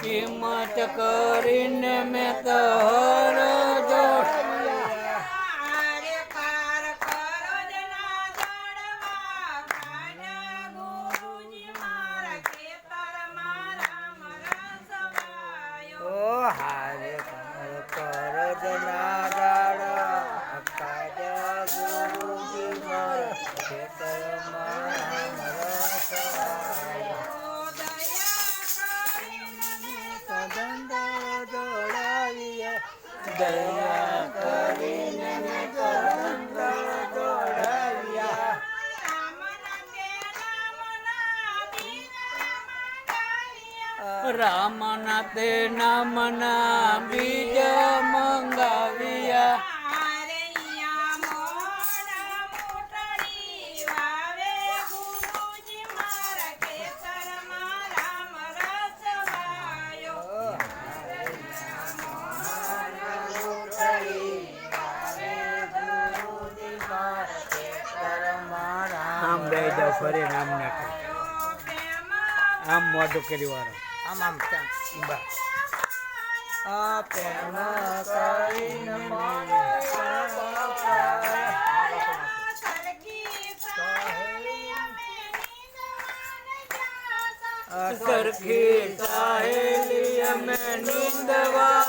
કિંમત કરીને મેં તહર દયા કરીને દોડાવ્યા રામના તે નામના બે જાવ ફરી નામ નાખે આમ મોઢું કરી વાળો આમ આમ ત્યાં બા આ પ્રેમ કરીને મને સરખી સાહેલી અમે નિંદવાન ગયા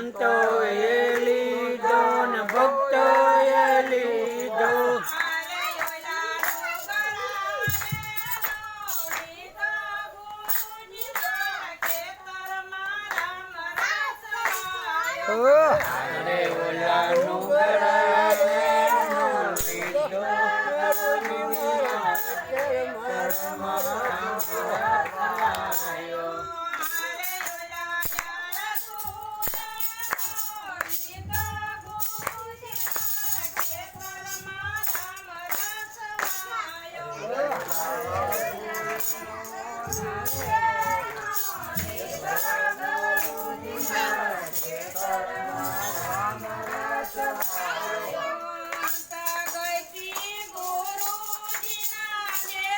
સંતો એ લીધો ને ભક્તો એ લીધો અરે ઓલાનું ગળાનું લીધો કર્મ Yeah. Yay!